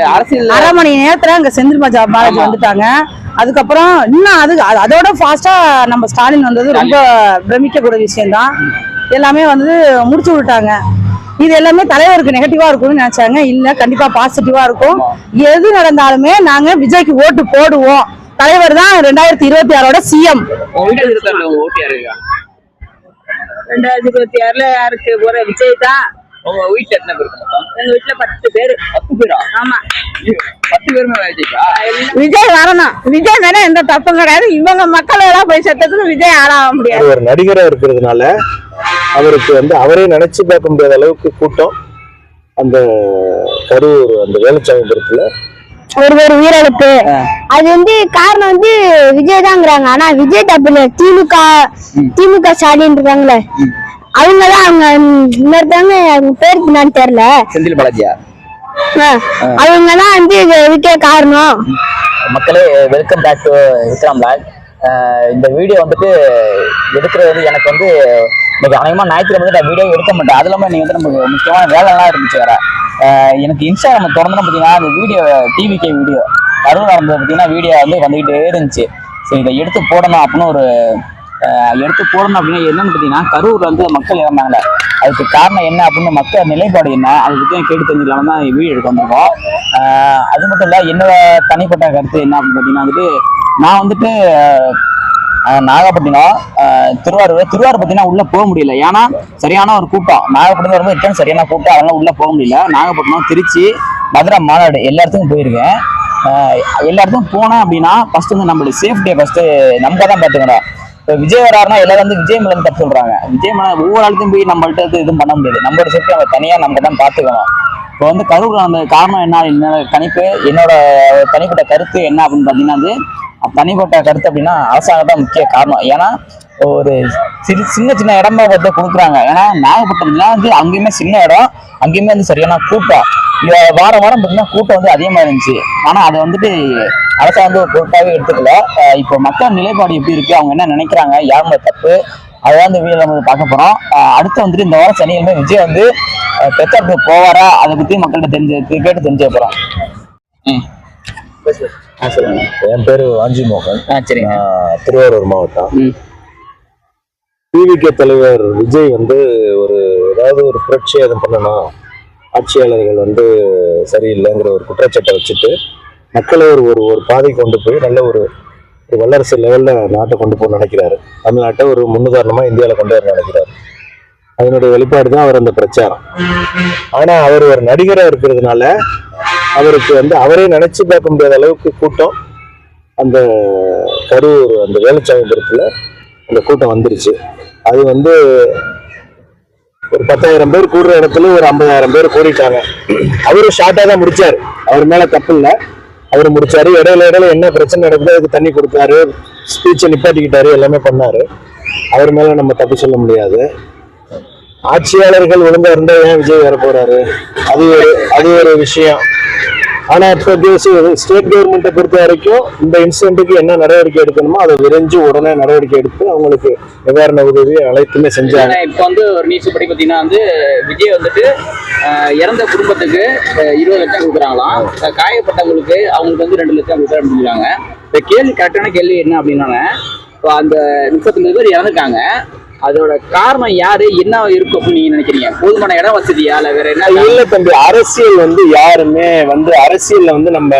அரசியல் அரை மணி நேரத்துல அங்க செந்தில் பாலாஜி. வந்துட்டாங்க. அதுக்கப்புறம் இன்னும் அது அது- அதோட ஃபாஸ்டா நம்ம ஸ்டாலின் வந்தது ரொம்ப பிரமிக்கக்கூடிய விஷயம்தான். எல்லாமே வந்து முடிச்சு விட்டாங்க. இது எல்லாமே தலைவருக்கு நெகட்டிவா இருக்கும்னு நினைச்சாங்க. இல்ல கண்டிப்பா பாசிட்டிவா இருக்கும். எது நடந்தாலுமே நாங்க விஜய்க்கு ஓட்டு போடுவோம். தலைவர் தான் ரெண்டாயிரத்தி இருபத்தி ஆறோட சிஎம் ரெண்டாயிரத்தி இருபத்தி ஆறுல யாருக்கு? போற விஜய் தான். உங்க வீட்டுல எத்தனை பேர்? எங்க வீட்டுல பத்து பேரு. பத்து பேரா? ஆமா. பத்து பேருமே விஜய்க்கா விஜய் வரணும். விஜய் மேல எந்த தப்பும் கிடையாது. இவங்க மக்கள் எல்லாம் போய் செத்ததுக்கு விஜய் ஆளாக முடியாது. அவர் ஒரு நடிகரா இருக்கிறதுனால அவருக்கு வந்து அவரே நினைச்சு பார்க்க முடியாத அளவுக்கு கூட்டம். அந்த கரூர் அந்த வேலுச்சாமிபுரத்துல ஒரு ஒரு உயிரிழப்பு அது வந்து காரணம் வந்து விஜய் தாங்கிறாங்க. ஆனா விஜய் தப்பு இல்ல. திமுக திமுக ஸ்டாலின் இருக்காங்களே. அவங்க இன்னொருத்தவங்க அவங்க பேர் என்னன்னு தெரியல. செந்தில் பாலாஜியா? அவங்க தான் வந்து இது இதுக்கே காரணம். மக்களே welcome back to Vikram vlog இந்த வீடியோ வந்துட்டு எடுக்கிறது எனக்கு வந்து இன்னைக்கு அநேகமாக ஞாயிற்றுக்கிழமை நான் வீடியோ எடுக்க மாட்டேன். அது இல்லாமல் நீங்கள் வந்து நமக்கு முக்கியமான வேலைலாம் இருந்துச்சு வேற. எனக்கு இன்ஸ்டாகிராம் திறந்தோன்னு பார்த்தீங்கன்னா அந்த வீடியோ டிவிகே வீடியோ அருள் நடந்தது பார்த்தீங்கன்னா வீடியோ வந்து வந்துகிட்டே இருந்துச்சு. சரி இதை எடுத்து போடணும் அப்படின்னு ஒரு எடுத்து போடணும் அப்படின்னா என்னன்னு பார்த்தீங்கன்னா கரூர்ல வந்து மக்கள் இறந்தாங்களே அதுக்கு காரணம் என்ன அப்படின்னு மக்கள் நிலைப்பாடு என்ன அதை பற்றி கேட்டு தெரிஞ்சுக்கலாம் தான் வீடு எடுக்க வந்திருக்கோம். அது மட்டும் இல்லை என்னோட தனிப்பட்ட கருத்து என்ன அப்படின்னு பார்த்தீங்கன்னா வந்துட்டு நான் வந்துட்டு நாகப்பட்டினம் திருவாரூர் திருவாரூர் பார்த்தீங்கன்னா உள்ள போக முடியல. ஏன்னா சரியான ஒரு கூட்டம். நாகப்பட்டினம் வரும்போது ரிட்டர்ன் சரியான கூட்டம் அதெல்லாம் உள்ள போக முடியல. நாகப்பட்டினம் திருச்சி மதுரை மாநாடு எல்லா இடத்துக்கும் போயிருக்கேன் எல்லா இடத்துக்கும் போனேன் அப்படின்னா ஃபர்ஸ்ட் வந்து நம்மளுடைய சேஃப்டியை ஃபர்ஸ்ட் நம்ம தான் பார்த்துக்கணும். இப்போ விஜய் வராருன்னா எல்லாரும் வந்து விஜய் மேலே தப்பு சொல்றாங்க. விஜய் மேலே ஒவ்வொரு ஆளுக்கும் போய் நம்மள்ட்ட இது எதுவும் பண்ண முடியாது. நம்மளோட சேர்த்து நம்ம தனியா நம்ம தான் பார்த்துக்கணும் இப்போ வந்து கரூர் அந்த காரணம் என்ன? என்ன கணிப்பு என்னோட தனிப்பட்ட கருத்து என்ன அப்படின்னு பார்த்தீங்கன்னா வந்து அது தனிப்பட்ட கருத்து அப்படின்னா அரசாங்கம் தான் முக்கிய காரணம். ஏன்னா ஒரு சிறு சின்ன சின்ன இடமா பார்த்து கொடுக்குறாங்க. ஏன்னா நாகப்பட்டினம்லாம் வந்து அங்கேயுமே சின்ன இடம் அங்கேயுமே வந்து சரியான கூட்டம். வாரம் வாரம் பார்த்தீங்கன்னா கூட்டம் வந்து அதிகமாக இருந்துச்சு. ஆனால் அதை வந்துட்டு அரசாங்கம் வந்து ஒரு பொருட்டாவே எடுத்துக்கல. இப்போ மக்கள் நிலைப்பாடு எப்படி இருக்கு? அவங்க என்ன நினைக்கிறாங்க? யார் மேல தப்பு? அதான் இந்த வீடியோ நம்ம பார்க்க போறோம். அஹ் அடுத்து வந்துட்டு இந்த வாரம் சனிக்கிழமை விஜய் வந்து அஹ் பிரச்சாரத்துக்கு போவாரா? அதை பத்தி மக்கள்கிட்ட தெரிஞ்சு கேட்டு தெரிஞ்சுக்க போறோம். ம். என் பேரு வாஞ்சி மோகன். திருவாரூர் மாவட்டம். டிவிகே தலைவர் விஜய் வந்து ஒரு ஏதாவது ஒரு புரட்சி அதை பண்ணணும். ஆட்சியாளர்கள் வந்து சரியில்லைங்கிற ஒரு குற்றச்சாட்டை வச்சுட்டு மக்களை ஒரு ஒரு ஒரு பாதை கொண்டு போய் நல்ல ஒரு வல்லரசு லெவலில் நாட்டை கொண்டு போக நினைக்கிறாரு. தமிழ்நாட்டை ஒரு முன்னுதாரணமாக இந்தியாவில் கொண்டு வர நினைக்கிறாரு. அதனுடைய வெளிப்பாடு தான் அவர் அந்த பிரச்சாரம். ஆனால் அவர் ஒரு நடிகராக இருக்கிறதுனால அவருக்கு வந்து அவரே நினச்சி பார்க்க முடியாத அளவுக்கு கூட்டம் அந்த கரூர் அந்த வேலுச்சாமிபுரத்துல அந்த கூட்டம் வந்துருச்சு. அது வந்து ஒரு பத்தாயிரம் பேர் கூடுற இடத்துல ஒரு ஐம்பதாயிரம் பேர் கூடிட்டாங்க. அவரு ஷார்ட்டா தான் முடிச்சாரு. அவர் மேல தப்பு இல்லை. அவர் முடிச்சாரு. இடையில இடையில என்ன பிரச்சனை நடக்குதோ அதுக்கு தண்ணி கொடுத்தாரு. ஸ்பீச்சை நிப்பாட்டிக்கிட்டாரு. எல்லாமே பண்ணாரு. அவர் மேல நம்ம தப்பு சொல்ல முடியாது. ஆட்சியாளர்கள் ஒழுங்கா இருந்தா ஏன் விஜய் வர போறாரு அது ஒரு அது ஒரு விஷயம். ஆனா இப்ப ஸ்டேட் கவர்மெண்ட்டை பொறுத்த வரைக்கும் இந்த இன்சிடென்ட்டுக்கு என்ன நடவடிக்கை எடுக்கணுமோ அதை விரைஞ்சு உடனே நடவடிக்கை எடுத்து அவங்களுக்கு நிவாரண உதவி அனைத்துமே செஞ்சாங்க. இப்போ வந்து ஒரு நியூஸ் படி பார்த்தீங்கன்னா வந்து விஜய் வந்துட்டு இறந்த குடும்பத்துக்கு இருபது லட்சம் கொடுக்குறாங்களாம். காயப்பட்டவங்களுக்கு அவங்களுக்கு வந்து ரெண்டு லட்சம் கொடுக்குறேன் அப்படின்னு இந்த கேள்வி கரெக்டான கேள்வி என்ன அப்படின்னா இப்போ அந்த முப்பத்தொன்பது பேர் இறந்துட்டாங்க. அதோட காரணம் யாரு? என்ன இருக்கும் நீங்க நினைக்கிறீங்க? போதுமான இடம் வசதியா இல்ல வேற என்ன இல்ல தம்பி அரசியல் வந்து யாருமே வந்து அரசியல்ல வந்து நம்ம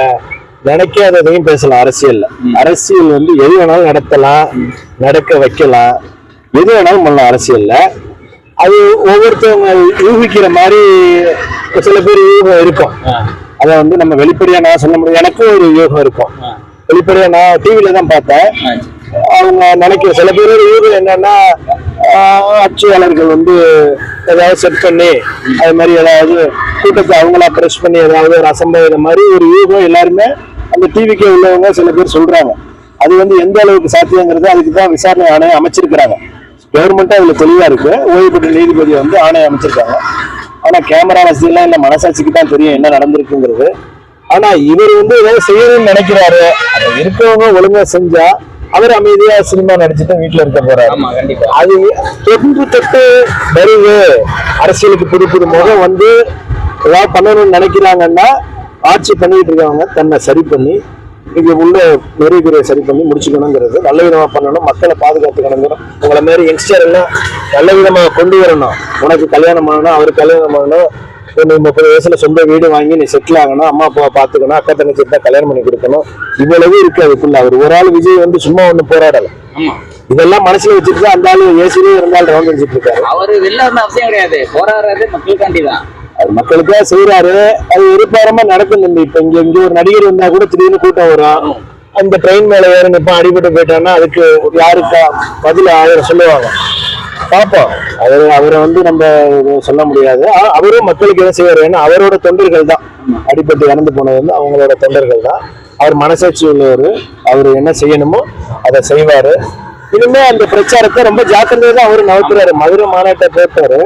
நினைக்காததையும் பேசலாம் அரசியல்ல. அரசியல் வந்து எது வேணாலும் நடத்தலாம் நடக்க வைக்கலாம். எது வேணாலும் பண்ணலாம் அரசியல்ல. அது ஒவ்வொருத்தவங்க யூகிக்கிற மாதிரி சில பேர் யூகம் இருக்கும். அதை வந்து நம்ம வெளிப்படையா நான் சொல்ல முடியும். எனக்கும் ஒரு யூகம் இருக்கும். வெளிப்படையா நான் டிவில தான் பார்த்தேன். அவங்க நினைக்கிற சில பேர் யூகம் என்னன்னா ஆட்சியாளர்கள் வந்து ஏதாவது செட் பண்ணி அது மாதிரி ஏதாவது கூட்டத்தை அவங்களா ப்ரெஸ் பண்ணி ஏதாவது ஒரு அசம்பவம் மாதிரி ஒரு யூகம் எல்லாருமே அந்த டிவிக்கே உள்ளவங்க சில பேர் சொல்றாங்க. அது வந்து எந்த அளவுக்கு சாத்தியங்கிறது அதுக்கு தான் விசாரணை ஆணையம் அமைச்சிருக்கிறாங்க. கவர்மெண்ட்டும் அதுல தெளிவா இருக்கு. ஓய்வு பெற்ற நீதிபதி வந்து ஆணையம் அமைச்சிருக்காங்க. ஆனா கேமரா வசதியெல்லாம் இல்ல மனசாட்சிக்கு தான் தெரியும் என்ன நடந்திருக்குங்கிறது. ஆனா இவர் வந்து ஏதாவது செய்யணும்னு நினைக்கிறாரு. அதை இருக்கவங்க ஒழுங்கா செஞ்சா அவர் அமைதியா சினிமா நடிச்சுட்டு வீட்டுல இருக்க போறாரு. அது தொன்று தொட்டு வருது அரசியலுக்கு புது புது முகம் வந்து ஏதாவது பண்ணணும்னு நினைக்கிறாங்கன்னா ஆட்சி பண்ணிட்டு இருக்கவங்க தன்னை சரி பண்ணி இங்க உள்ள நிறைய குறைய சரி பண்ணி முடிச்சுக்கணுங்கிறது நல்ல விதமா பண்ணணும். மக்களை பாதுகாத்துக்கணுங்கிற உங்களை மாதிரி யங்ஸ்டர் எல்லாம் நல்ல விதமா கொண்டு வரணும். உனக்கு கல்யாணம் பண்ணணும் அவருக்கு கல்யாணம் பண்ணணும் நீ முப்பது வயசுல சொந்த வீடு வாங்கி நீ செட்டில் ஆகணும் அம்மா அப்பாவை பாத்துக்கணும் அக்கா தங்கச்சி இருந்தா கல்யாணம் பண்ணி கொடுக்கணும். இவ்வளவு இருக்கு அதுக்குள்ள. அவர் ஒரு ஆள் விஜய் வந்து சும்மா ஒண்ணு போராடல. இதெல்லாம் மனசுல வச்சுட்டு அந்த ஆளு ஏசிலே இருந்தாலும் ரவுண்ட் அடிச்சிட்டு இருக்காரு. அவரு வெளில இருந்த அவசியம் கிடையாது. போராடுறது மக்களுக்காண்டி தான் அது மக்களுக்காக செய்யறாரு அது எதிர்பாரமா நடக்கும் தம்பி இப்ப இங்க இங்க ஒரு நடிகர் வந்தா கூட திடீர்னு கூட்டம் வரும். அந்த ட்ரெயின் மேல ஏற நிப்பான் அடிபட்டு போயிட்டான்னா அதுக்கு யாருக்கா பதில் ஆயிரம் சொல்லுவாங்க. பார்ப்போம். அவர் அவரை வந்து நம்ம எதுவும் சொல்ல முடியாது. அவரும் மக்களுக்கு எதை செய்வார் ஏன்னா அவரோட தொண்டர்கள் தான். அடிபட்டு இறந்து போனது வந்து அவங்களோட தொண்டர்கள் தான். அவர் மனசாட்சி உள்ளவர். அவர் என்ன செய்யணுமோ அதை செய்வாரு. இனிமே அந்த பிரச்சாரத்தை ரொம்ப ஜாக்கிரதையா தான் அவரு நகர்த்துறாரு மதுரை மாநாட்டை போட்டாரு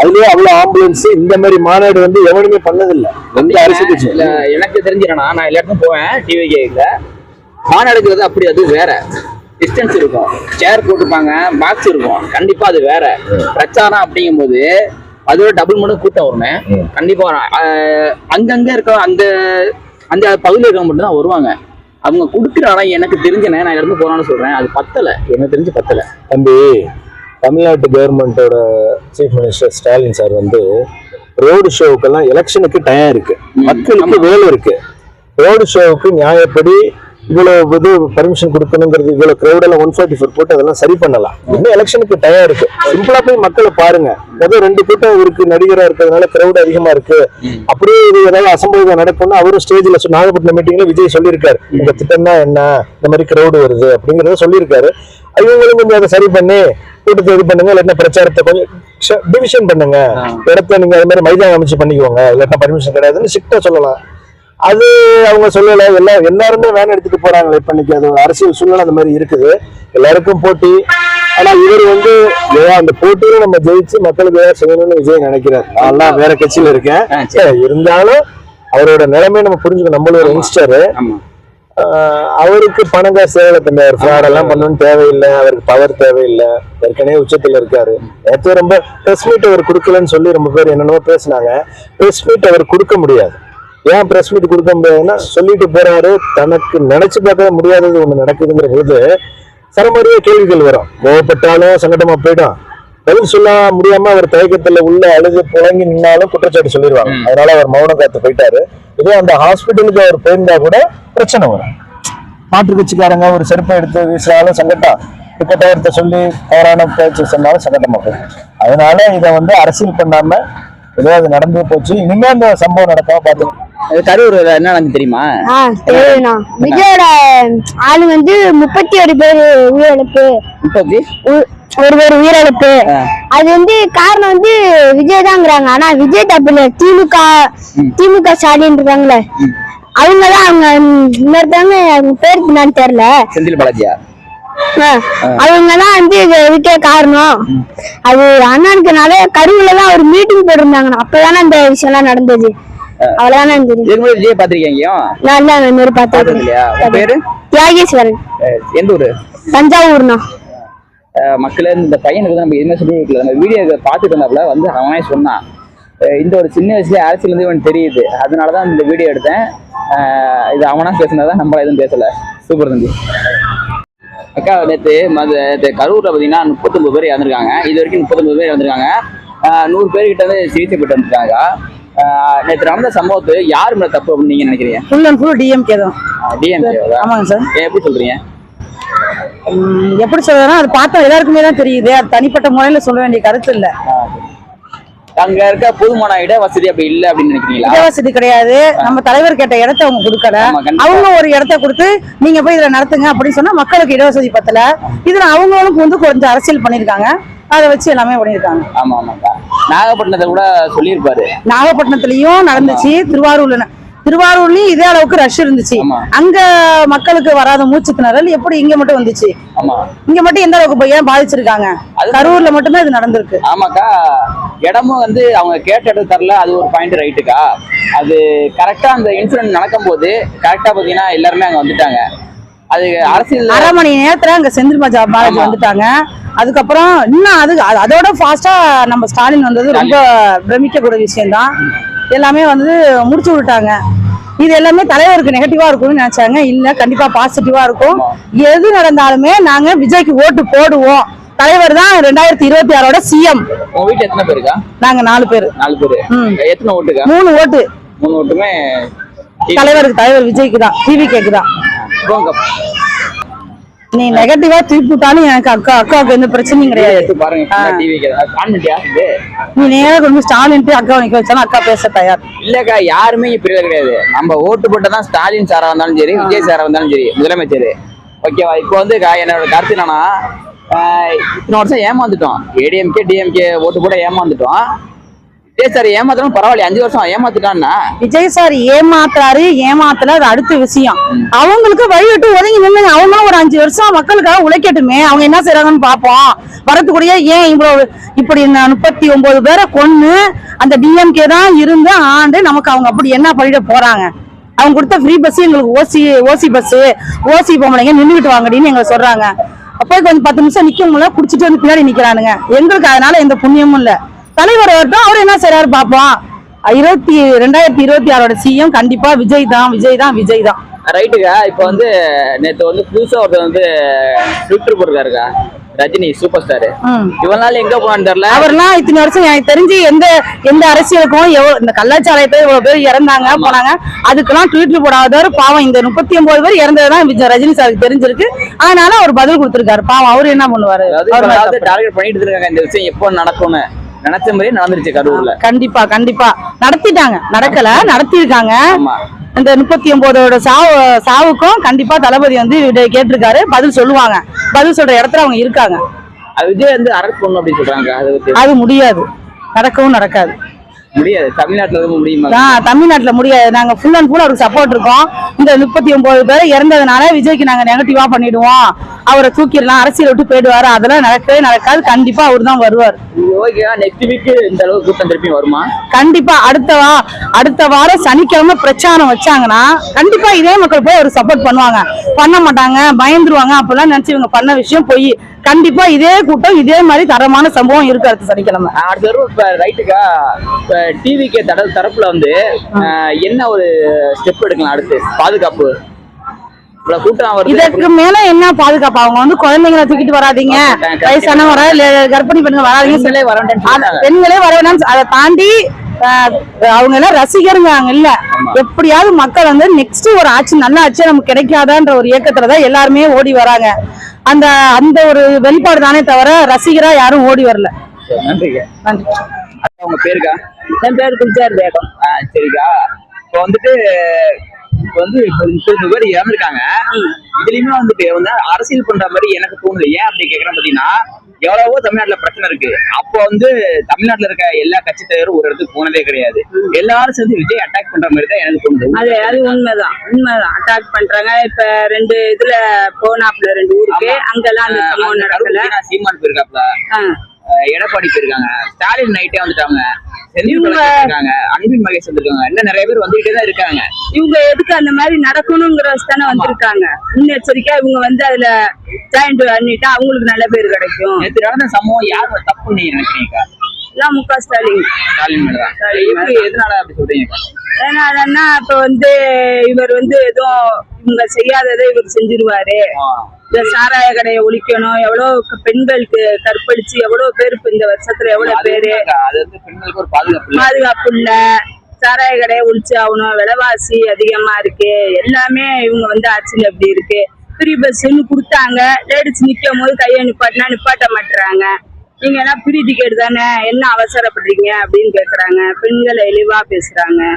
அதுலயே அவ்வளவு ஆம்புலன்ஸ் இந்த மாதிரி மாநாடு வந்து எவனுமே பண்ணதில்லை. எந்த அரசு கட்சி. இல்ல எனக்கு தெரிஞ்சிடனா நான் எல்லா இடத்துக்கும் போவேன் டிவி கேல மாநாடுங்கிறது அப்படி அது வேற. டிஸ்டன்ஸ் இருக்கும். சேர் போட்டுப்பாங்க பாக்ஸ் இருக்கும். கண்டிப்பா அது வேற. பிரச்சாரம் அப்படிங்கும்போது அதோட டபுள் மடங்கு கூட்டம் வருமே. கண்டிப்பா வரும். அங்கங்க இருக்க அந்த அந்த பகுதியில் இருக்கவங்க மட்டும் தான் வருவாங்க. அவங்க கொடுக்குற எனக்கு தெரிஞ்சனே நான் இருந்து போறான்னு சொல்றேன். அது பத்தல. எனக்கு தெரிஞ்சு பத்தல. தம்பி தமிழ்நாட்டு கவர்மெண்டோட சீஃப் மினிஸ்டர் ஸ்டாலின் சார் வந்து ரோடு ஷோவுக்கெல்லாம் எலெக்ஷனுக்கு டயம் இருக்கு. மக்களுக்கு வேலை இருக்கு. ரோடு ஷோவுக்கு நியாயப்படி இவ்வளவு இது பர்மிஷன் கொடுக்கணுங்கிறது இவ்வளவு கிரௌடெல்லாம் ஒன் ஃபார்ட்டி ஃபோர் போட்டு அதெல்லாம் சரி பண்ணலாம். இன்னும் எலெக்ஷனுக்கு டயம் இருக்கு. சிம்பிளா போய் மக்களை பாருங்க. முதல் ரெண்டு கூட்டம் இருக்கு நடிகரா இருக்கிறதுனால கிரௌட் அதிகமா இருக்கு. அப்படியே இது ஏதாவது அசம்பவம் நடக்கும்னு அவரும் ஸ்டேஜ்ல நாகப்பட்டினம் மீட்டிங்ல விஜய் சொல்லியிருக்காரு. இந்த திட்டம் தான் என்ன? இந்த மாதிரி கிரௌடு வருது. அப்படிங்கறத சொல்லியிருக்காரு. இவங்களும் கொஞ்சம் அதை சரி பண்ணி கூட்டத்தை இது பண்ணுங்க இல்லாட்டினா பிரச்சாரத்தை கொஞ்சம் டிவிஷன் பண்ணுங்க. இடத்த நீங்க அது மாதிரி மைதானம் அமைச்சு பண்ணிக்கோங்க. இல்லாட்டினா பர்மிஷன் கிடையாதுன்னு ஸ்ட்ரிக்டா சொல்லலாம். அது அவங்க சொல்லல. எல்லாம் எல்லாருமே வேன் எடுத்துட்டு போறாங்க இப்ப அது ஒரு அரசியல் சூழ்நிலை அந்த மாதிரி இருக்குது. எல்லாருக்கும் போட்டி. ஆனா இவர் வந்து அந்த போட்டியில நம்ம ஜெயிச்சு மக்களுக்கு ஏதாவது செய்யணும்னு விஜய் நினைக்கிறார். நான் வேற கட்சியில இருக்கேன். இருந்தாலும் அவரோட நிலைமையை நம்ம புரிஞ்சுக்கணும். நம்மளும் ஒரு யங்ஸ்டர் அவருக்கு பணம் காசு தேவை தம்பி அவர் ஃப்ராட் எல்லாம் பண்ணணும்னு தேவையில்லை. அவருக்கு பவர் தேவையில்லை. ஏற்கனவே உச்சத்துல இருக்காரு. நேற்று ரொம்ப ப்ரெஸ் மீட் அவர் கொடுக்கலன்னு சொல்லி ரொம்ப பேர் என்னென்னமோ பேசினாங்க. ப்ரெஸ் மீட் அவர் கொடுக்க முடியாது. ஏன் ப்ரெஸ் மீட் கொடுக்க முடியாதுன்னா சொல்லிட்டு போறாரு. தனக்கு நினைச்சு பார்க்க முடியாதது ஒண்ணு நடக்குதுங்கிற போது சரமாரியா கேள்விகள் வரும். கோவப்பட்டாலும் சங்கடமா போயிடும். பதில் சொல்ல முடியாம அவர் தயக்கத்துல உள்ள அழுது புழங்கி நின்னாலும் குற்றச்சாட்டு சொல்லிடுவாங்க. அதனால அவர் மௌனம் காத்து போயிட்டாரு. இதே அந்த ஹாஸ்பிட்டலுக்கு அவர் போயிருந்தா கூட பிரச்சனை வரும். மாற்று கட்சிக்காரங்க ஒரு செருப்பை எடுத்து வீசினாலும் சங்கட்டம் டிக்கெட்டை சொல்லி தவறான பேச்சு சொன்னாலும் சங்கட்டமா போயிடும். அதனால இதை வந்து அரசியல் பண்ணாம ஏதோ அது நடந்து போச்சு. இனிமே அந்த சம்பவம் நடக்காம பார்த்து அது கரூர் என்ன தெரியுமா? விஜயோட ஆளு வந்து முப்பத்தி ஒரு பேர் உயிரிழப்பு. முப்பத்தி ஒரு பேர் உயிரிழப்பு. அது வந்து காரணம் வந்து விஜய் தாங்கிறாங்க ஆனா விஜய் தப்பு திமுக திமுக ஸ்டாலின் இருக்காங்களே அவங்கதான் அவங்க இன்னொருத்தவங்க அவங்க பேர் என்னன்னு தெரியல. செந்தில் பாலாஜியா? அவங்கதான் வந்து இது இதுக்கே காரணம். அது அண்ணனுக்குனால கருவுல தான் ஒரு மீட்டிங் போட்டிருந்தாங்க அப்பதானே அந்த விஷயம் எல்லாம் நடந்தது. அவ்வளவுதானே இதுக்கு முன்னாடி விஜய் பாத்திருக்கீங்க நான் இந்த மாதிரி பார்த்தது பார்த்தது இல்லையா உங்க பேரு? தியாகேஸ்வரன் அஹ் எந்த ஊரு? தஞ்சாவூர்ண்ணா. அஹ் மக்களே இந்த பையனுக்கு நம்ம எதுவுமே சொல்லி வைக்கல நம்ம வீடியோ பார்த்துட்டு இருந்தாப்புல வந்து அவனே சொன்னான். இந்த ஒரு சின்ன வயசுல அரசியல் வந்து இவன் தெரியுது. அதனால தான் இந்த வீடியோ எடுத்தேன். இது அவனா பேசுனதான் நம்ம எதுவும் பேசல. சூப்பர் தம்பி. அக்கா நேற்று மத நேற்று கரூரில் பார்த்தீங்கன்னா முப்பத்தொம்பது பேர் இறந்துருக்காங்க. இது வரைக்கும் முப்பத்தொம்பது பேர் இறந்துருக்காங்க. நூறு பேர்கிட்ட வந்து சிகிச்சை பெற்று வந்திருக்காங்க நேற்று நடந்த சம்பவத்து யார் மேலே தப்பு அப்படின்னு நீங்க நினைக்கிறீங்க? ஃபுல் அண்ட் ஃபுல் டிஎம்கே தான். டிஎம்கே ஆமாங்க சார். எப்படி சொல்றீங்க? எப்படி சொல்றதுன்னா அது பார்த்தா எல்லாருக்குமே தான் தெரியுது. அது தனிப்பட்ட முறையில சொல்ல வேண்டிய கருத்து இல்ல. அங்க இருக்க போதுமான இட வசதி அப்படி இல்லை அப்படின்னு நினைக்கிறீங்களா? இடவசதி கிடையாது. நம்ம தலைவர் கேட்ட இடத்த அவங்க கொடுக்கல. அவங்க ஒரு இடத்த கொடுத்து நீங்க போய் இதுல நடத்துங்க அப்படின்னு சொன்னா மக்களுக்கு இடவசதி பத்தல. இதுல அவங்களும் வந்து கொஞ்சம் அரசியல் பண்ணிருக்காங்க அதை வச்சு எல்லாமே பண்ணிருக்காங்க ஆமா ஆமாக்கா நாகப்பட்டினத்தை கூட சொல்லியிருப்பாரு. நாகப்பட்டினத்திலயும் நடந்துச்சு திருவாரூர்ல திருவாரூர்லயும் இதே அளவுக்கு ரஷ் இருந்துச்சு. அங்க மக்களுக்கு வராத மூச்சு திணறல் எப்படி இங்க மட்டும் வந்துச்சு? ஆமா. இங்க மட்டும் எந்த அளவுக்கு ஏன் பாதிச்சிருக்காங்க? கரூர்ல மட்டும்தான் இது நடந்திருக்கு. ஆமாக்கா. இடமும் வந்து அவங்க கேட்ட இடம் தரல. அது ஒரு பாயிண்ட் ரைட்டுக்கா அது கரெக்டா அந்த இன்சிடென்ட் நடக்கும்போது கரெக்டா பாத்தீங்கன்னா எல்லாருமே அங்க வந்துட்டாங்க. அது அரசியல் அரை மணி நேரத்துல அங்க செந்தில் பாலாஜி. வந்துட்டாங்க. அதுக்கப்புறம் இன்னும் அது அது- அதோட ஃபாஸ்டா நம்ம ஸ்டாலின் வந்தது ரொம்ப பிரமிக்கக்கூடிய விஷயம்தான். எல்லாமே வந்து முடிச்சு விட்டாங்க இது எல்லாமே தலைவருக்கு நெகட்டிவா இருக்கும்னு நினைச்சாங்க. இல்ல கண்டிப்பா பாசிட்டிவா இருக்கும். எது நடந்தாலுமே நாங்க விஜய்க்கு ஓட்டு போடுவோம். தலைவர் தான் ரெண்டாயிரத்தி இருபத்தி ஆறோட சிஎம் நாங்க நாலு பேர். நாலு பேரு. மூணு ஓட்டு. மூணு ஓட்டுமே தலைவருக்கு தலைவர் விஜய்க்கு தான் டிவி கேக்கு தான். நீ நெகட்டிவா திருப்பிட்டாலும் எனக்கு அக்கா அக்காவுக்கு எந்த பிரச்சனையும் கிடையாது. நீ நேரா கொண்டு ஸ்டாலின் போய் அக்கா நிக்க வச்சாலும் அக்கா பேச தயார். இல்லக்கா யாருமே பிரியல கிடையாது. நம்ம ஓட்டு போட்டதான் ஸ்டாலின் சாரா வந்தாலும் சரி விஜய் சாரா வந்தாலும் சரி முதலமைச்சர். ஓகேவா? இப்போ வந்து என்னோட கருத்து என்னன்னா இத்தனை வருஷம் ஏமாந்துட்டோம். ஏடிஎம்கே டிஎம்கே ஓட்டு போட ஏமாந்துட்டோம். விஜய் சார் ஏமாத்தலாம் பரவாயில்ல அஞ்சு வருஷம் ஏமாத்திட்டான்னா? விஜய் சார் ஏமாத்துறாரு ஏமாத்தல அது அடுத்த விஷயம். அவங்களுக்கு வழிவிட்டு ஒதுங்கி நின்று அவங்களும் ஒரு அஞ்சு வருஷம் மக்களுக்காக உழைக்கட்டுமே. அவங்க என்ன செய்யறாங்கன்னு பாப்போம் வரத்துக்குரிய ஏன் இவ்வளவு இப்படி முப்பத்தி ஒன்பது பேரை கொன்னு அந்த டிஎம்கே தான் இருந்து ஆண்டு நமக்கு அவங்க அப்படி என்ன பண்ணிட போறாங்க? அவங்க கொடுத்த ஃப்ரீ பஸ் எங்களுக்கு ஓசி ஓசி பஸ் ஓசி பொம்பளைங்க நின்றுட்டு வாங்கடின்னு எங்களை சொல்றாங்க. அப்போ கொஞ்சம் பத்து நிமிஷம் நிக்க முடியல குடிச்சிட்டு வந்து பின்னாடி நிக்கிறானுங்க. எங்களுக்கு அதனால எந்த புண்ணியமும் இல்லை. தலைவர் வரட்டும் அவர் என்ன செய்றாரு பாப்போம் இருபத்தி ரெண்டாயிரத்தி இருபத்தி ஆறோட சிஎம் கண்டிப்பா விஜய் தான் விஜய் தான் விஜய் தான். ரைட்டுக்கா இப்போ வந்து நேத்து வந்து புதுசா ஒருத்தர் வந்து ட்விட்டர் போட்டிருக்காருக்கா ரஜினி சூப்பர் ஸ்டார் நாள் எங்க போனான்னு தெரியல. அவர்லாம் இத்தனை வருஷம் எனக்கு தெரிஞ்சு எந்த எந்த அரசியலுக்கும் எவ்வளவு இந்த கள்ளச்சாலையத்தை இவ்வளவு பேர் இறந்தாங்க போனாங்க. அதுக்கெல்லாம் ட்வீட் போடாதவர். பாவம் இந்த முப்பத்தி ஒன்பது பேர் இறந்ததுதான் விஜய் ரஜினி சாருக்கு தெரிஞ்சிருக்கு. அதனால அவர் பதில் கொடுத்திருக்காரு. பாவம் அவர் என்ன பண்ணுவாரு. டார்கெட் பண்ணிட்டு இருக்காங்க இந்த விஷயம் எப்போ நடக்கும்னு. நினைச்ச மாதிரியே நடந்துருச்சு கரூர்ல. கண்டிப்பா கண்டிப்பா. நடத்திட்டாங்க. நடக்கல நடத்திருக்காங்க இந்த முப்பத்தி ஒன்பதோட சாவு சாவுக்கும் கண்டிப்பா தளபதி வந்து கேட்டிருக்காரு. பதில் சொல்லுவாங்க. பதில் சொல்ற இடத்துல அவங்க இருக்காங்க. அது விஜய் வந்து அரெஸ்ட் பண்ணணும் அப்படின்னு சொல்றாங்க அது முடியாது. நடக்கவும் நடக்காது. முடியாது. தமிழ்நாட்டுல முடியுமா? தமிழ்நாட்டுல முடியாது. நாங்க ஃபுல் அண்ட் ஃபுல் அவருக்கு சப்போர்ட் இருக்கோம். இந்த முப்பத்தி ஒன்பது பேர் இறந்ததுனால விஜய்க்கு நாங்க நெகட்டிவா பண்ணிடுவோம். அவரை தூக்கிடலாம் அரசியல் விட்டு போயிடுவாரு. அதெல்லாம் நடக்கவே நடக்காது. கண்டிப்பா அவர் தான் வருவார். ஓகேவா நெக்ஸ்ட் வீக் இந்த கூட்டம் திருப்பி வருமா? கண்டிப்பா அடுத்த வா அடுத்த வாரம் சனிக்கிழமை பிரச்சாரம் வச்சாங்கன்னா கண்டிப்பா இதே மக்கள் போய் அவர் சப்போர்ட் பண்ணுவாங்க. பண்ண மாட்டாங்க பயந்துருவாங்க. அப்பெல்லாம் நினைச்சு இவங்க பண்ண விஷயம் போய். கண்டிப்பா இதே கூட்டம் இதே மாதிரி தரமான சம்பவம் இருக்கு அடுத்த சனிக்கிழமை. அடுத்த தடவை இப்ப ரைட்டுக்கா இப்ப டிவிக்கு தட தரப்புல வந்து என்ன ஒரு ஸ்டெப் எடுக்கலாம் அடுத்து? பாதுகாப்பு. இதற்கு மேல என்ன பாதுகாப்பு? அவங்க வந்து குழந்தைங்களை தூக்கிட்டு வராதீங்க. வயசான வர கர்ப்பிணி பெண்கள் வராதீங்க. பெண்களே வர அத- தாண்டி அவங்க எல்லாம் ரசிகருங்க இல்ல. எப்படியாவது மக்கள் வந்து நெக்ஸ்ட் ஒரு ஆட்சி நல்ல ஆட்சி நமக்கு கிடைக்காதான்ற ஒரு இயக்கத்துலதான் எல்லாருமே ஓடி வராங்க. அந்த அந்த ஒரு வெளிப்பாடு தானே தவிர ரசிகரா யாரும் ஓடி வரல. நன்றிங்க. நன்றி. உங்க பேருக்கா? என் பேர் குல்ஜார் பேகம். சரிக்கா. இப்போ வந்துட்டு இப்போ வந்து முப்பது பேர் இறந்துருக்காங்க. இதுலயுமே வந்துட்டு வந்து அரசியல் பண்ற மாதிரி எனக்கு தோணுது ஏன் அப்படி கேக்குறேன் பாத்தீங்கன்னா எவ்வளவோ தமிழ்நாட்டுல பிரச்சனை இருக்கு. அப்போ வந்து தமிழ்நாட்டுல இருக்க எல்லா கட்சி தலைவரும் ஒரு இடத்துக்கு போனதே கிடையாது. எல்லாரும் சேர்ந்து விஜய் அட்டாக் பண்ற மாதிரி தான் எனக்கு தோணுது. அது அது உண்மைதான். உண்மைதான். அட்டாக் பண்றாங்க. இப்ப ரெண்டு இதுல போனாப்ல ரெண்டு ஊருக்கு. அங்கெல்லாம் அந்த சம்பவம் நடக்கல. சீமான் போயிருக்காப்ல எடப்பாடி போயிருக்காங்க. ஸ்டாலின் நைட்டே வந்துட்டாங்க. இவங்க- அன்பில் மகேஷ் வந்திருக்காங்க இன்னும் நிறைய பேர் வந்துகிட்டே தான் இருக்காங்க. இவங்க எதுக்கு அந்த மாதிரி நடக்கணுங்கிற தானே வந்திருக்காங்க. முன்னெச்சரிக்கையா இவங்க வந்து அதுல ஜாயிண்ட் பண்ணிட்டா அவங்களுக்கு நல்ல பேர் கிடைக்கும். நேற்று நடந்த சம்பவம் யார் தப்புன்னு நீங்க நினைக்கிறீங்க? எல்லாம் மு க ஸ்டாலின். ஸ்டாலின் எதனால அப்படி சொல்றீங்க? ஏன்னா இப்ப வந்து இவர் வந்து எதுவும் இவங்க செய்யாததை இவர் செஞ்சிருவாரு. இந்த சாராய கடையை ஒழிக்கணும். எவ்வளவு க- பெண்களுக்கு கற்பழிச்சு எவ்வளவு பேர் இந்த வருஷத்துல எவ்வளவு அது பேரு? பாதுகாப்பு இல்ல. சாராய கடையை ஒழிச்சு ஆகணும். விலைவாசி அதிகமா இருக்கு. எல்லாமே இவங்க வந்து ஆட்சியில இப்படி இருக்கு. ஃப்ரீ பஸ்ன்னு கொடுத்தாங்க. லேடிஸ் நிக்கும் போது கையை நிப்பாட்டினா நிப்பாட்ட மாட்டுறாங்க நீங்க எல்லாம் ஃப்ரீ டிக்கெட் தானே? என்ன அவசரப்படுறீங்க அப்படின்னு கேக்குறாங்க. பெண்களை இழிவா பேசுறாங்க.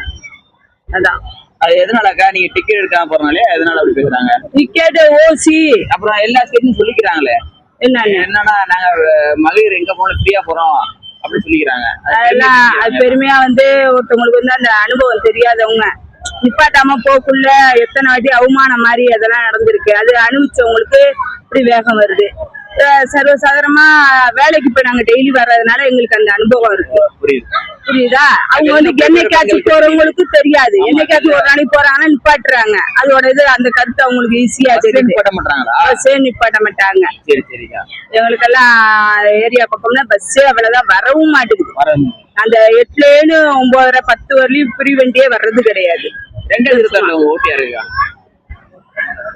அதான். அது எதனாலக்கா? நீங்க டிக்கெட் எடுக்காம போறனாலே எதனால அப்படி பேசுறாங்க? டிக்கெட் ஓசி அப்புறம் எல்லா ஸ்டேட்டும் சொல்லிக்கிறாங்களே. என்னன்னு? என்னன்னா நாங்க மகளிர் எங்க போனாலும் ஃப்ரீயா போறோம் அப்படின்னு சொல்லிக்கிறாங்க. அது அதெல்லாம் அது. பெருமையா வந்து ஒருத்தவங்களுக்கு வந்து அந்த அனுபவம் தெரியாதவங்க. நிப்பாட்டாம போக்குள்ள எத்தனை வாட்டி அவமானம் மாதிரி அதெல்லாம் நடந்திருக்கு. அது அனுபவிச்சவங்களுக்கு இப்படி வேகம் வருது. சர்வசாதாரணமா வேலைக்கு போய் நாங்க டெய்லி வர்றதுனால எங்களுக்கு அந்த அனுபவம் இருக்கு. புரியுது? புரியுதா அவங்க வந்து என்னைக்காச்சும் போறவங்களுக்கு தெரியாது. என்னைக்காச்சும் ஒரு நாளைக்கு போறாங்கன்னா நிப்பாட்டுறாங்க. அதோட இது அந்த கருத்து அவங்களுக்கு ஈஸியா பஸ்ஸே நிப்பாட்ட மாட்டாங்க. சரி சரிக்கா. எங்களுக்கெல்லாம் ஏரியா பக்கம்னா பஸ்ஸே அவ்வளவுதான். வரவும் மாட்டேங்குது. அந்த எட்டுல ஏழு ஒன்பதரை பத்து வரலையும் ஃப்ரீ வண்டியே வர்றது கிடையாது. யாருக்கா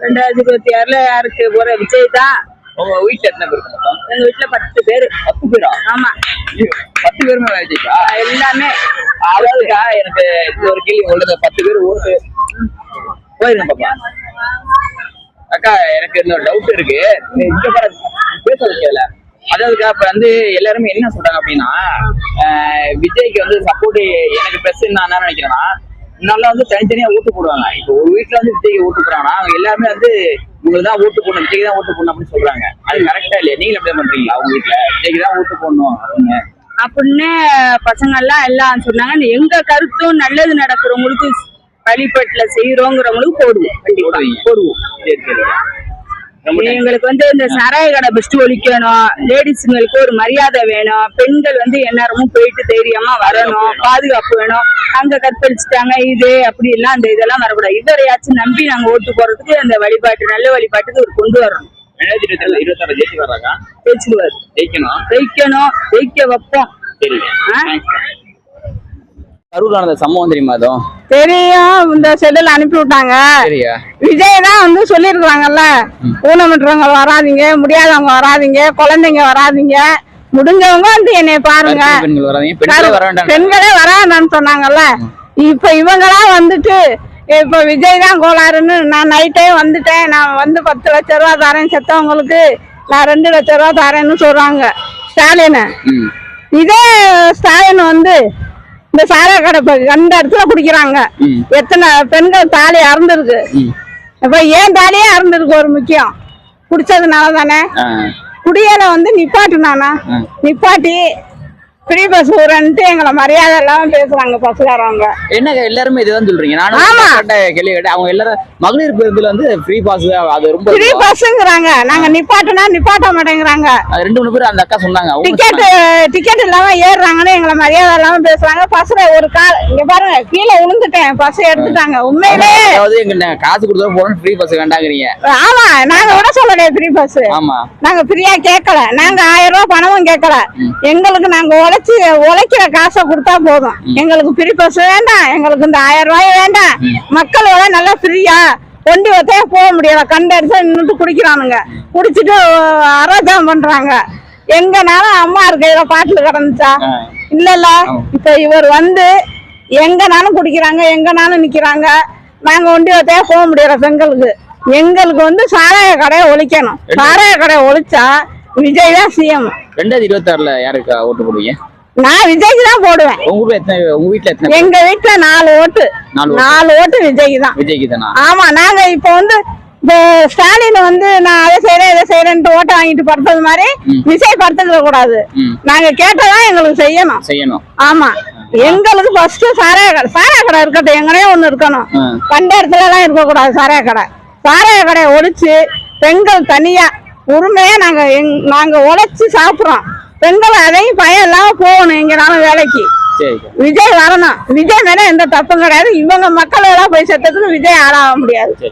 ரெண்டாயிரத்தி இருபத்தி ஆறுல யாருக்கு? போற விஜய் தான். உங்க வீட்டுல எத்தனை பேர் எங்க வீட்டுல பத்து பேரு. பத்து பேரா? ஆமா. பத்து பேருமே விஜய்க்கா எல்லாமே. அதாவதுக்கா எனக்கு இது ஒரு கேள்வி உள்ளது. பத்து பேர் ஓட்டு போயிருங்க பாப்பா. அக்கா எனக்கு இந்த டவுட் இருக்கு. இங்க பாரு பேச வைக்கல அதாவதுக்கா இப்ப வந்து எல்லாருமே என்ன சொல்றாங்க அப்படின்னா விஜய்க்கு வந்து சப்போர்ட் எனக்கு பிரஸ் நான் என்ன நினைக்கிறேன்னா முன்னால வந்து தனித்தனியா ஓட்டு போடுவாங்க. இப்போ ஒரு வீட்டுல வந்து விஜய்க்கு ஓட்டு போடுறாங்கன்னா அவங்க எல்லாருமே வந்து உங்களுக்கு தான் ஓட்டு போடணும் விஜய்க்கு தான் ஓட்டு போடணும் அப்படின்னு சொல்றாங்க. அது கரெக்டா இல்லையா? நீங்க எப்படி பண்றீங்களா உங்க வீட்டுல விஜய்க்கு தான் ஓட்டு போடணும் அப்படின்னு. அப்படின்னு பசங்க எல்லாம் எல்லாம் சொன்னாங்க எங்க கருத்தும் நல்லது நடக்கிறவங்களுக்கு வழிபட்டுல செய்யறோங்கிறவங்களுக்கு போடுவோம். போடுவோம். சரி சரி. எங்களுக்கு வந்து இந்த சராய கடை பெஸ்ட் ஒழிக்கணும். லேடிஸுங்களுக்கு ஒரு மரியாதை வேணும். பெண்கள் வந்து எந்நேரமும் போயிட்டு தைரியமா வரணும். பாதுகாப்பு வேணும். அங்க கற்பழிச்சுட்டாங்க இது அப்படி எல்லாம் அந்த இதெல்லாம் வரக்கூடாது. இவரையாச்சும் நம்பி நாங்க ஓட்டு போறதுக்கு அந்த வழிபாட்டு நல்ல வழிபாட்டுக்கு ஒரு கொண்டு வரணும். ஜெயிக்கணும். ஜெயிக்க வைப்போம். சரிங்க. நடந்த சம்பவம் தெரியுமா அதுவும் தெரியும். இந்த செல்லுல அனுப்பி விட்டாங்க. சரியா? விஜய் தான் வந்து சொல்லியிருக்காங்கல்ல ஊனமுற்றவங்க வராதீங்க முடியாதவங்க வராதீங்க குழந்தைங்க வராதீங்க முடிஞ்சவங்க வந்து என்னை பாருங்க. பெண்கள் வராதீங்க பெண்களே வர வேண்டாம். பெண்களே சொன்னாங்கல்ல. இப்ப இவங்களா வந்துட்டு இப்ப விஜய் தான் கோளாறுன்னு நான் நைட்டே வந்துட்டேன். நான் வந்து பத்து லட்ச ரூபா தரேன் செத்தவங்களுக்கு. நான் ரெண்டு லட்ச ரூபா தரேன்னு சொல்றாங்க. ஸ்டாலின். இதே ஸ்டாலின் வந்து இந்த சாராய கடை அந்த இடத்துல குடிக்கிறாங்க. எத்தனை பெண்கள் தாலி அறந்துருக்கு. இப்ப ஏன் தாலியே அறந்துருக்கு ஒரு முக்கியம் குடிச்சதுனால தானே குடியல வந்து நிப்பாட்டுனானா ம். நிப்பாட்டி ஃப்ரீ பஸ் ஊரன்ட்டு எங்களை மரியாதை இல்லாம பேசுறாங்க பஸ்காரவங்க. என்னங்க எல்லாருமே இதுதான் சொல்றீங்க. நானும் ஆமா. கேட்ட கேள்வி கேட்டேன். அவங்க எல்லாரும் மகளிர் பேருந்துல வந்து ஃப்ரீ பாஸ் அது ரொம்ப ஃப்ரீ பஸ்ங்கிறாங்க நாங்க நிப்பாட்டுனா நிப்பாட்ட மாட்டேங்கிறாங்க. அது ரெண்டு மூணு பேர் அந்த அக்கா சொன்னாங்க. அவங்க டிக்கெட் டிக்கெட் இல்லாம ஏறுறாங்கன்னு எங்களை மரியாதை இல்லாம பேசுறாங்க. பஸ்ல ஒரு கால் இங்க பாருங்க கீழே விழுந்துட்டேன். பஸ் எடுத்துட்டாங்க. உண்மையிலே. அதாவது எங்க நா- காசு கொடுத்தா போறோம் ஃப்ரீ பஸ் வேண்டாங்கிறீங்க. ஆமா நாங்க விட சொல்லலையே ஃப்ரீ பஸ் ஆமா. நாங்க ஃப்ரீயா கேட்கல நாங்க ஆயிரம் ரூபாய் பணமும் கேட்கல எங்களுக்கு நாங்க உழைச்சு உழைக்கிற காசை கொடுத்தா போதும். எங்களுக்கு ஃப்ரீ பஸ் வேண்டாம். எங்களுக்கு இந்த ஆயிரம் ரூபாய் வேண்டாம். மக்களோட நல்லா ஃப்ரீயா ஒண்டி ஒத்தையா போக முடியல. கண்ட இடத்துல நின்றுட்டு குடிக்கிறானுங்க. குடிச்சிட்டு அராஜகம் பண்றாங்க. எங்கனாலும் அம்மா இருக்கையில பாட்டுல கிடந்துச்சா? ஆ. இல்ல இல்ல இப்ப இவர் வந்து எங்கனாலும் குடிக்கிறாங்க எங்கனாலும் நிக்கிறாங்க. நாங்க ஒண்டி ஒத்தையா போக முடியல பெண்களுக்கு எங்களுக்கு வந்து சாராய கடையை ஒழிக்கணும். சாராய கடையை ஒழிச்சா விஜய் தான் சிஎம் ரெண்டாயிரத்தி இருபத்தி ஆறுல யாருக்கா ஓட்டு போடுவீங்க? நான் விஜய்க்கு தான் போடுவேன். உங்க எத்தனை உங்க எத்தனை பேர்? எங்க வீட்டுல நாலு ஓட்டு. நாலு ஓட்டு. விஜய்க்கு தான். விஜய்க்கு தானா? ஆமா நாங்க இப்ப வந்து இந்த ஸ்டாலின் வந்து நான் அதை செய்யறேன் இதை செய்யறேன்ட்டு ஓட்டை வாங்கிட்டு படுத்தது மாதிரி விஜய் படுத்துக்க கூடாது. நாங்க கேட்டதான் எங்களுக்கு செய்யணும். செய்யணும். ஆமா. எங்களுக்கு ஃபர்ஸ்ட் சாராய கடை சாராய கடை இருக்கட்டும் எங்கனே ஒண்ணு இருக்கணும். ஆ. கண்ட இடத்துல எல்லாம் இருக்க கூடாது சாராய கடை. சாராய கடையை ஒழிச்சு பெண்கள் தனியா உரிமையா நாங்க எங் நாங்க உழைச்சு சாப்பிடுறோம். பெண்கள் அதையும் பயம் இல்லாம போகணும் எங்கனாலும் வேலைக்கு. சரிக்கா விஜய் வரணும். விஜய் மேல எந்த தப்பும் கிடையாது. இவங்க மக்கள் எல்லாம் போய் செத்ததுக்கு விஜய் ஆளாக முடியாது.